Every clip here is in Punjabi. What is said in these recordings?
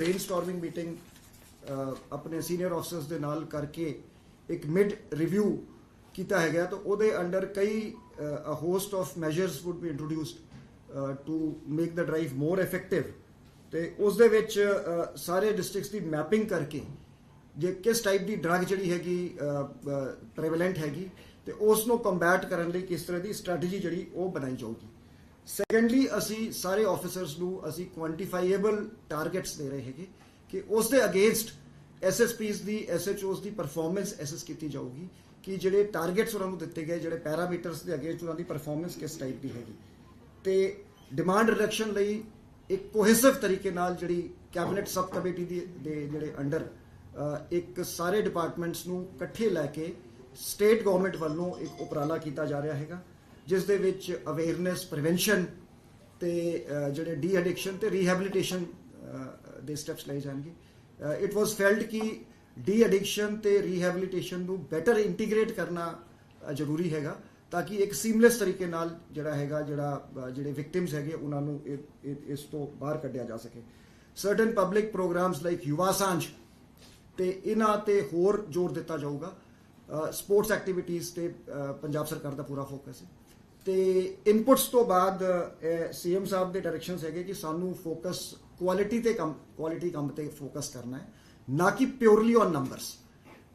ਬ੍ਰੇਨਸਟਾਰਮਿੰਗ ਮੀਟਿੰਗ ਆਪਣੇ ਸੀਨੀਅਰ ਆਫਸਰਸ ਦੇ ਨਾਲ ਕਰਕੇ ਇੱਕ ਮਿਡ ਰਿਵਿਊ ਕੀਤਾ ਹੈਗਾ ਤਾਂ ਉਹਦੇ ਅੰਡਰ ਕਈ a host of measures would be introduced to make the drive more effective ਤੇ ਉਸ ਦੇ ਵਿੱਚ ਸਾਰੇ ਡਿਸਟ੍ਰਿਕਟਸ ਦੀ ਮੈਪਿੰਗ ਕਰਕੇ ਜੇ ਕਿਸ ਟਾਈਪ ਦੀ ਡਰਗ ਜਿਹੜੀ ਹੈਗੀ ਪ੍ਰੈਵਲੈਂਟ ਹੈਗੀ ਤੇ ਉਸ ਨੂੰ ਕੰਬੈਟ ਕਰਨ ਲਈ ਕਿਸ ਤਰ੍ਹਾਂ ਦੀ ਸਟ੍ਰੈਟਜੀ ਜਿਹੜੀ ਉਹ ਬਣਾਈ ਜਾਊਗੀ ਸੈਕੰਡਲੀ ਅਸੀਂ ਸਾਰੇ ਆਫੀਸਰਸ ਨੂੰ ਅਸੀਂ ਕੁਆਂਟੀਫਾਈਏਬਲ ਟਾਰਗੇਟਸ ਦੇ ਰਹੇ ਹੈਗੇ ਕਿ ਉਸ ਦੇ ਅਗੇਂਸਟ ਐਸਐਸਪੀਸ ਦੀ ਐਸਐਚਓਸ ਦੀ ਪਰਫਾਰਮੈਂਸ ਐਸੈਸ ਕੀਤੀ ਜਾਊਗੀ ਕਿ ਜਿਹੜੇ ਟਾਰਗੇਟਸ ਉਹਨਾਂ ਨੂੰ ਦਿੱਤੇ ਗਏ, ਜਿਹੜੇ ਪੈਰਾਮੀਟਰਸ ਦੇ ਅਗੇਂਸਟ ਉਹਨਾਂ ਦੀ ਪਰਫਾਰਮੈਂਸ ਕਿਸ ਟਾਈਪ ਦੀ ਹੈਗੀ। ਤੇ ਡਿਮਾਂਡ ਰਿਡਕਸ਼ਨ ਲਈ ਇੱਕ ਕੋਹੇਸਿਵ ਤਰੀਕੇ ਨਾਲ ਜਿਹੜੀ ਕੈਬਨਿਟ ਸਬ ਕਮੇਟੀ ਦੀ, ਦੇ ਜਿਹੜੇ ਅੰਡਰ ਇੱਕ ਸਾਰੇ ਡਿਪਾਰਟਮੈਂਟਸ ਨੂੰ ਇਕੱਠੇ ਲੈ ਕੇ ਸਟੇਟ ਗਵਰਨਮੈਂਟ ਵੱਲੋਂ ਇੱਕ ਉਪਰਾਲਾ ਕੀਤਾ ਜਾ ਰਿਹਾ ਹੈਗਾ। ਜਿਸ ਦੇ ਵਿੱਚ ਅਵੇਅਰਨੈਸ ਪ੍ਰੀਵੈਂਸ਼ਨ ਤੇ ਜਿਹੜੇ ਡੀ ਐਡਿਕਸ਼ਨ ਤੇ ਰੀਹੈਬਿਲਿਟੇਸ਼ਨ ਦੇ ਸਟੈਪਸ ਲਏ ਜਾਣਗੇ। ਇਟ ਵਾਸ ਫੈਲਡ ਕਿ ਡੀ ਐਡਿਕਸ਼ਨ ਤੇ ਰੀਹੈਬਿਲਿਟੇਸ਼ਨ ਨੂੰ ਬੈਟਰ ਇੰਟੀਗ੍ਰੇਟ ਕਰਨਾ ਜ਼ਰੂਰੀ ਹੈਗਾ, ਤਾਂ ਕਿ ਇੱਕ ਸੀਮਲੈਸ ਤਰੀਕੇ ਨਾਲ ਜਿਹੜਾ ਹੈਗਾ, ਜਿਹੜਾ ਜਿਹੜੇ ਵਿਕਟਿਮਸ ਹੈਗੇ, ਉਹਨਾਂ ਨੂੰ ਇਸ ਤੋਂ ਬਾਹਰ ਕੱਢਿਆ ਜਾ ਸਕੇ। Certain public programmes like Yuva Sanjh ਤੇ ਇਹਨਾਂ ਤੇ ਹੋਰ ਜ਼ੋਰ ਦਿੱਤਾ ਜਾਊਗਾ। ਸਪੋਰਟਸ ਐਕਟੀਵਿਟੀਜ਼ ਤੇ ਪੰਜਾਬ ਸਰਕਾਰ ਦਾ ਪੂਰਾ ਫੋਕਸ ਹੈ। ਤੇ ਇਨਪੁਟਸ ਤੋਂ ਬਾਅਦ ਸੀਐਮ ਸਾਹਿਬ ਦੇ ਡਾਇਰੈਕਸ਼ਨਸ ਹੈਗੇ ਕਿ ਸਾਨੂੰ ਫੋਕਸ ਕੁਆਲਿਟੀ ਤੇ ਕੰਮ ਕੁਆਲਿਟੀ ਕੰਮ ਤੇ ਫੋਕਸ ਕਰਨਾ ਹੈ, ਨਾ ਕਿ ਪਿਓਰਲੀ ਔਨ ਨੰਬਰਸ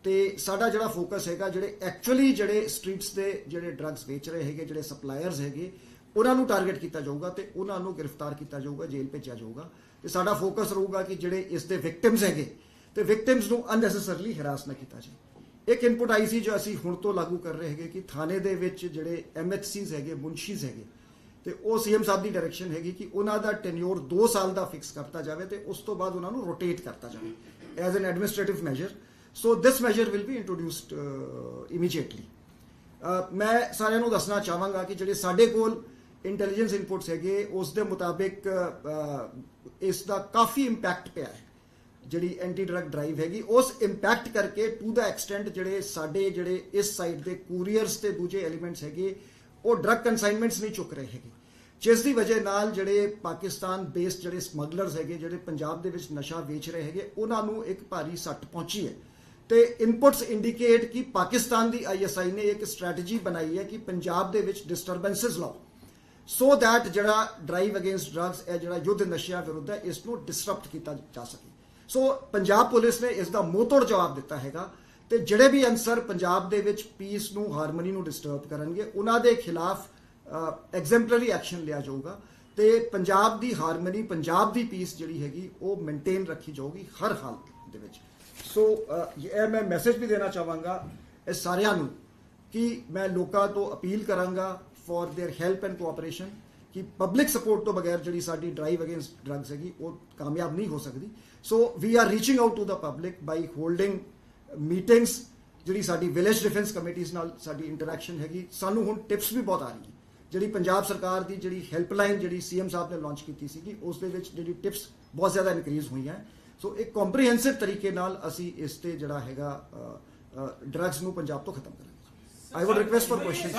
ਤੇ ਸਾਡਾ ਜਿਹੜਾ ਫੋਕਸ ਹੈਗਾ, ਜਿਹੜੇ ਐਕਚੁਅਲੀ ਜਿਹੜੇ ਸਟਰੀਟਸ ਦੇ ਜਿਹੜੇ ਡਰੱਗਸ ਵੇਚ ਰਹੇ ਹੈਗੇ, ਜਿਹੜੇ ਸਪਲਾਇਰਸ ਹੈਗੇ, ਉਹਨਾਂ ਨੂੰ ਟਾਰਗੇਟ ਕੀਤਾ ਜਾਊਗਾ ਤੇ ਉਹਨਾਂ ਨੂੰ ਗ੍ਰਿਫਤਾਰ ਕੀਤਾ ਜਾਊਗਾ, ਜੇਲ੍ਹ ਭੇਜਿਆ ਜਾਊਗਾ। ਤੇ ਸਾਡਾ ਫੋਕਸ ਰਹੂਗਾ ਕਿ ਜਿਹੜੇ ਇਸ ਦੇ ਵਿਕਟਿਮਸ ਹੈਗੇ, ਤੇ ਵਿਕਟਿਮਸ ਨੂੰ ਅਨਨੈਸੈਸਰਲੀ ਹਰਾਸ ਨਾ ਕੀਤਾ ਜਾਵੇ ਇੱਕ ਇਨਪੁਟ ਆਈ ਸੀ ਜੋ ਅਸੀਂ ਹੁਣ ਤੋਂ ਲਾਗੂ ਕਰ ਰਹੇ ਹੈਗੇ ਕਿ ਥਾਣੇ ਦੇ ਵਿੱਚ ਜਿਹੜੇ ਐਮਐਚਸੀਜ਼ ਹੈਗੇ, ਮੁਨਸ਼ੀਜ਼ ਹੈਗੇ, ਤੇ ਉਹ ਸੀਐਮ ਸਾਹਿਬ ਦੀ ਡਾਇਰੈਕਸ਼ਨ ਹੈਗੀ ਕਿ ਉਹਨਾਂ ਦਾ ਟੈਨਿਓਰ 2 ਸਾਲ ਦਾ ਫਿਕਸ ਕਰਤਾ ਜਾਵੇ ਤੇ ਉਸ ਤੋਂ ਬਾਅਦ ਉਹਨਾਂ ਨੂੰ ਰੋਟੇਟ ਕਰਤਾ ਜਾਵੇ as an administrative measure so this measure will be introduced immediately ਮੈਂ ਸਾਰਿਆਂ ਨੂੰ ਦੱਸਣਾ ਚਾਹਾਂਗਾ ਕਿ ਜਿਹੜੇ ਸਾਡੇ ਕੋਲ ਇੰਟੈਲੀਜੈਂਸ ਇਨਪੁਟਸ ਹੈਗੇ, ਉਸ ਦੇ ਮੁਤਾਬਿਕ ਇਸ ਦਾ ਕਾਫੀ ਇੰਪੈਕਟ ਪਿਆ ਹੈ। ਜਿਹੜੀ ਐਂਟੀ ਡਰਗ ਡਰਾਈਵ ਹੈਗੀ, ਉਸ ਇੰਪੈਕਟ ਕਰਕੇ ਟੂ ਦਾ ਐਕਸਟੈਂਟ ਜਿਹੜੇ ਸਾਡੇ ਜਿਹੜੇ ਇਸ ਸਾਈਡ ਦੇ ਕੂਰੀਅਰਸ ਤੇ ਦੂਜੇ ਐਲੀਮੈਂਟਸ ਹੈਗੇ, ਉਹ ਡਰਗ ਕਨਸਾਈਨਮੈਂਟਸ ਨਹੀਂ ਚੁੱਕ ਰਹੇ ਹੈਗੇ। ਜਿਸ ਦੀ ਵਜ੍ਹਾ ਨਾਲ ਜਿਹੜੇ ਪਾਕਿਸਤਾਨ ਬੇਸਡ ਜਿਹੜੇ ਸਮਗਲਰਸ ਹੈਗੇ, ਜਿਹੜੇ ਪੰਜਾਬ ਦੇ ਵਿੱਚ ਨਸ਼ਾ ਵੇਚ ਰਹੇ ਹੈਗੇ, ਉਹਨਾਂ ਨੂੰ ਇੱਕ ਭਾਰੀ ਸੱਟ ਪਹੁੰਚੀ ਹੈ। ਤੇ ਇਨਪੁਟਸ ਇੰਡੀਕੇਟ ਕਿ ਪਾਕਿਸਤਾਨ ਦੀ ਆਈਐਸਆਈ ਨੇ ਇੱਕ ਸਟ੍ਰੈਟਜੀ ਬਣਾਈ ਹੈ ਕਿ ਪੰਜਾਬ ਦੇ ਵਿੱਚ ਡਿਸਟਰਬੈਂਸਸ ਲਾਓ। ਸੋ ਥੈਟ ਜਿਹੜਾ ਡਰਾਈਵ ਅਗੇਂਸਟ ਡਰੱਗਸ ਇਹ ਜਿਹੜਾ ਯੁੱਧ ਨਸ਼ਿਆਂ ਵਿਰੁੱਧ ਹੈ, ਇਸ ਨੂੰ ਡਿਸਰਪਟ ਕੀਤਾ ਜਾ ਸਕੇ। ਸੋ ਪੰਜਾਬ ਪੁਲਿਸ ਨੇ ਇਸ ਦਾ ਮੋਤੜ ਜਵਾਬ ਦਿੱਤਾ ਹੈਗਾ ਤੇ ਜਿਹੜੇ ਵੀ ਅਨਸਰ ਪੰਜਾਬ ਦੇ ਵਿੱਚ ਪੀਸ ਨੂੰ ਹਾਰਮਨੀ ਨੂੰ ਡਿਸਟਰਬ ਕਰਨਗੇ, ਉਹਨਾਂ ਦੇ ਖਿਲਾਫ ਐਗਜ਼ੈਂਪਲਰੀ ਐਕਸ਼ਨ ਲਿਆ ਜਾਊਗਾ ਤੇ ਪੰਜਾਬ ਦੀ ਹਾਰਮਨੀ ਪੰਜਾਬ ਦੀ ਪੀਸ ਜਿਹੜੀ ਹੈਗੀ, ਉਹ ਮੇਨਟੇਨ ਰੱਖੀ ਜਾਊਗੀ ਹਰ ਹਾਲਤ ਦੇ ਵਿੱਚ। ਸੋ ਇਹ ਮੈਂ ਮੈਸੇਜ ਵੀ ਦੇਣਾ ਚਾਹਾਂਗਾ ਇਹ ਸਾਰਿਆਂ ਨੂੰ ਕਿ ਮੈਂ ਲੋਕਾਂ ਤੋਂ ਅਪੀਲ ਕਰਾਂਗਾ for their help and cooperation ਕਿ ਪਬਲਿਕ ਸਪੋਰਟ ਤੋਂ ਬਗੈਰ ਜਿਹੜੀ ਸਾਡੀ ਡਰਾਈਵ ਅਗੇਂਸਟ ਡਰੱਗਸ ਹੈਗੀ, ਉਹ ਕਾਮਯਾਬ ਨਹੀਂ ਹੋ ਸਕਦੀ। So we are reaching out to the public by holding meetings ਜਿਹੜੀ ਸਾਡੀ ਵਿਲੇਜ ਡਿਫੈਂਸ ਕਮੇਟੀਆਂ ਨਾਲ ਸਾਡੀ ਇੰਟਰੈਕਸ਼ਨ ਹੈਗੀ। ਸਾਨੂੰ ਹੁਣ ਟਿਪਸ ਵੀ ਬਹੁਤ ਆ ਰਹੀ ਹੈ ਜਿਹੜੀ ਪੰਜਾਬ ਸਰਕਾਰ ਦੀ ਜਿਹੜੀ ਹੈਲਪਲਾਈਨ ਜਿਹੜੀ ਸੀਐਮ ਸਾਹਿਬ ਨੇ ਲਾਂਚ ਕੀਤੀ ਸੀਗੀ, ਉਸ ਦੇ ਵਿੱਚ ਜਿਹੜੀ ਟਿਪਸ ਬਹੁਤ ਜ਼ਿਆਦਾ ਇਨਕਰੀਜ਼ ਹੋਈਆਂ। ਸੋ ਇੱਕ ਕੰਪਰੀਹੈਂਸਿਵ ਤਰੀਕੇ ਨਾਲ ਅਸੀਂ ਇਸ ਤੇ ਜਿਹੜਾ ਹੈਗਾ ਡਰੱਗਸ ਨੂੰ ਪੰਜਾਬ ਤੋਂ ਖਤਮ ਕਰਾਂਗੇ। I would request for question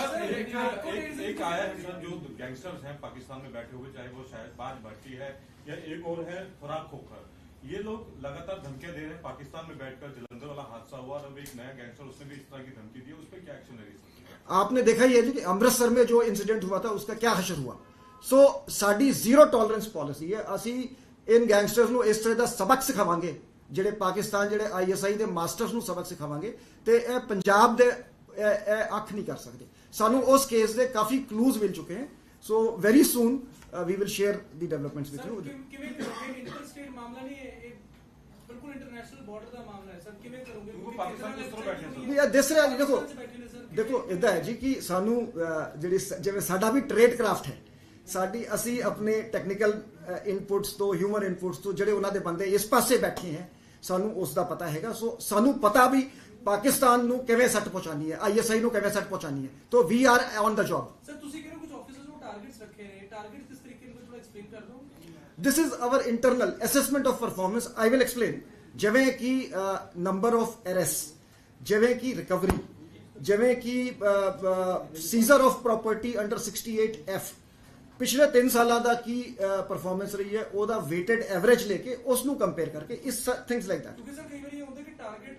एक आया है सर जो गैंगस्टर्स हैं पाकिस्तान में बैठे हुए चाहे वो शायद बाज भट्टी है या एक और है खुराक खोखर ये लोग लगातार धमकियाँ दे रहे हैं पाकिस्तान में बैठकर जलंधर वाला हादसा हुआ और एक नया गैंगस्टर उसने भी इस तरह की धमकी दी उस पर क्या एक्शन ले आपने देखा ही है कि अमृतसर में जो इंसिडेंट हुआ था उसका क्या हशर हुआ? सो ਸਾਡੀ ਜ਼ੀਰੋ ਟੋਲਰੈਂਸ ਪਾਲਿਸੀ ਹੈ ਅਸੀਂ ਇਨ ਗੈਂਗਸਟਰਸ ਨੂੰ ਇਸ ਤਰ੍ਹਾਂ ਦਾ ਸਬਕ ਸਿਖਾਵਾਂਗੇ ਜਿਹੜੇ ਪਾਕਿਸਤਾਨ ਜਿਹੜੇ ਆਈਐਸਆਈ ਦੇ ਮਾਸਟਰਸ ਨੂੰ ਸਬਕ ਸਿਖਾਵਾਂਗੇ ਤੇ ਇਹ ਪੰਜਾਬ ਦੇ ਅੱਖ ਨਹੀਂ ਕਰ ਸਕਦੇ। ਸਾਨੂੰ ਉਸ ਕੇਸ ਦੇ ਕਾਫੀ ਕਲੂਜ਼ ਮਿਲ ਚੁੱਕੇ ਹਨ। So very soon we will share the developments with you ਕਿਵੇਂ ਕਿਵੇਂ ਕਰੋਗੇ? ਇੰਟਰ ਸਟੇਟ ਮਾਮਲਾ ਨਹੀਂ ਹੈ ਇਹ ਬਿਲਕੁਲ ਇੰਟਰਨੈਸ਼ਨਲ ਬਾਰਡਰ ਦਾ ਮਾਮਲਾ ਹੈ। ਸਰ ਕਿਵੇਂ ਕਰੋਗੇ? ਉਹ ਪਾਕਿਸਤਾਨ ਕਿਸ ਤਰ੍ਹਾਂ ਬੈਠੇ ਸਰ? ਵੀ ਇਹ ਦਿਸ ਰਿਹਾ ਜੀ ਦੇਖੋ ਦੇਖੋ ਇਦਾਂ ਹੈ ਜੀ ਕਿ ਸਾਨੂੰ ਜਿਹੜੀ ਜਿਵੇਂ ਸਾਡਾ ਵੀ ਟ੍ਰੇਡ ਕਰਾਫਟ ਹੈ ਸਾਡੀ ਅਸੀਂ ਆਪਣੇ ਟੈਕਨੀਕਲ ਇਨਪੁਟਸ ਤੋਂ ਹਿਊਮਨ ਇਨਪੁਟਸ ਤੋਂ ਜਿਹੜੇ ਉਹਨਾਂ ਦੇ ਬੰਦੇ ਇਸ ਪਾਸੇ ਬੈਠੇ ਹੈ ਸਾਨੂੰ ਉਸ ਦਾ ਪਤਾ ਹੈਗਾ। ਸੋ ਸਾਨੂੰ ਪਤਾ ਵੀ ਪਾਕਿਸਤਾਨ ਨੂੰ ਕਿਵੇਂ ਸੱਟ ਪਹੁੰਚਾਣੀ ਹੈ? ਆਈਐਸਆਈ ਨੂੰ ਕਿਵੇਂ ਸੱਟ ਪਹੁੰਚਾਣੀ ਹੈ? ਤੋਂ we are on the job. Sir ਤੁਸੀਂ ਕਿਹੜੇ ਕੁਝ ਆਫੀਸਰਸ ਨੂੰ ਟਾਰਗੇਟਸ ਰੱਖੇ ਨੇ? ਟਾਰਗੇਟ ਕਿਸ ਤਰੀਕੇ ਨਾਲ ਥੋੜਾ ਐਕਸਪਲੇਨ ਕਰ ਦਿਓ? This is our internal assessment of performance. I will explain. ਜਿਵੇਂ ਕਿ ਨੰਬਰ ਆਫ ਅਰੈਸਟ ਜਿਵੇਂ ਕਿ ਰਿਕਵਰੀ ਜਿਵੇਂ ਕਿ seizure of property under 68 F ਪਿਛਲੇ 3 ਸਾਲਾਂ ਦਾ ਕੀ ਪਰਫਾਰਮੈਂਸ ਰਹੀ ਹੈ? ਉਹਦਾ weighted ਐਵਰੇਜ ਲੈ ਕੇ ਉਸ ਨੂੰ ਕੰਪੇਅਰ ਕਰਕੇ ਇਸ ਥਿੰਗਸ ਲਾਈਕ ਦੈਟ ਕਿਉਂਕਿ ਸਰ ਕਈ ਵਾਰੀ ਇਹ ਹੁੰਦਾ ਕਿ ਟਾਰਗੇਟ